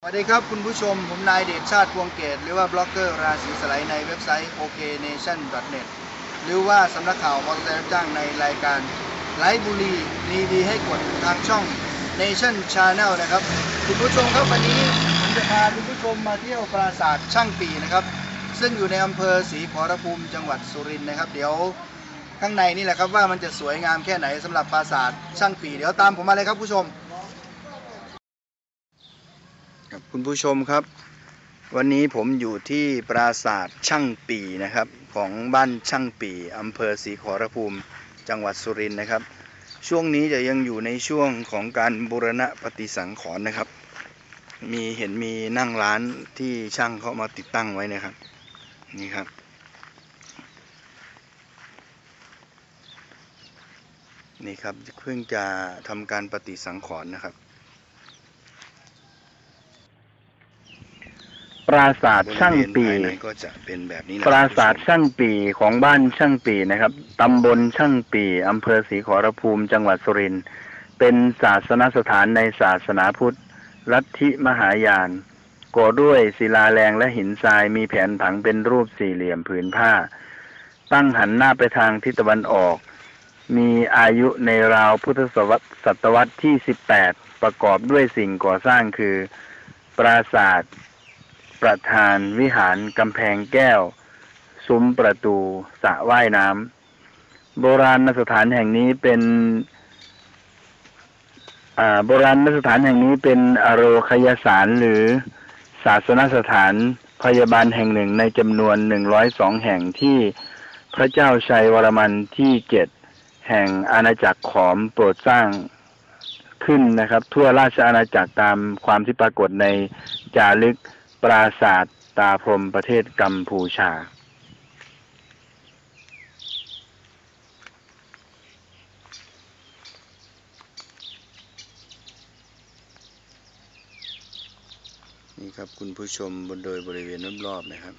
สวัสดีครับคุณผู้ชม ผมนายเดชชาติพวงเกต หรือว่าบล็อกเกอร์ราศีสไลด์ในเว็บไซต์ oknation.net หรือว่าสำนักข่าวมอเตอร์ไซค์รับจ้างในรายการไลฟ์บุรีมีดีให้กดทางช่อง Nation Channel นะครับ คุณผู้ชมครับวันนี้ผมจะพาคุณผู้ชมมาเที่ยวปราสาทช่างปีนะครับ ซึ่งอยู่ในอำเภอศรีขอรภูมิจังหวัดสุรินทร์นะครับ เดี๋ยวข้างในนี่แหละครับว่ามันจะสวยงามแค่ไหนสำหรับปราสาทช่างปี เดี๋ยวตามผมมาเลยครับผู้ชม ครับคุณผู้ชมครับ วันนี้ผมอยู่ที่ปราสาทช่างปีนะครับ ของบ้านช่างปีอำเภอศรีขอรภูมิ จังหวัดสุรินทร์นะครับ ช่วงนี้จะยังอยู่ในช่วงของการบูรณะปฏิสังขรณ์นะครับ มีเห็นมีนั่งร้านที่ช่างเขามาติดตั้งไว้นะครับ นี่ครับนี่ครับเพิ่งจะทำการปฏิสังขรณ์นะครับ ปราสาทช่างปีบริเวณภายในก็จะเป็นแบบนี้นะปราสาทช่างปีของบ้านช่างปีนะครับตำบลช่างปีอำเภอศรีขอรภูมิจังหวัดสุรินทร์เป็นศาสนสถานในศาสนาพุทธลัทธิมหายานก่อด้วยศิลาแรงและหินทรายมีแผนผังเป็นรูปสี่เหลี่ยมผืนผ้า ตั้งหันหน้าไปทางทิศตะวันออก มีอายุในราวพุทธศตวรรษศตวรรษที่ 18 ประกอบด้วยสิ่งก่อสร้างคือ ปราสาท ประธานวิหารกำแพงแก้ว ซุ้มประตูสระว่ายน้ำโบราณสถานแห่งนี้เป็นโบราณสถานแห่งนี้เป็นอโรคยสารหรือศาสนสถานพยาบาลแห่งหนึ่งในจำนวนหนึ่งร้อยสองแห่งที่พระเจ้าชัยวรมันที่เจ็ดแห่งอาณาจักรขอมโปรดสร้างขึ้นนะครับ ทั่วราชอาณาจักรตามความที่ปรากฏในจารึก ปราสาทตาพรมประเทศกัมพูชา นี่ครับคุณผู้ชมบนโดยบริเวณรอบๆนะครับ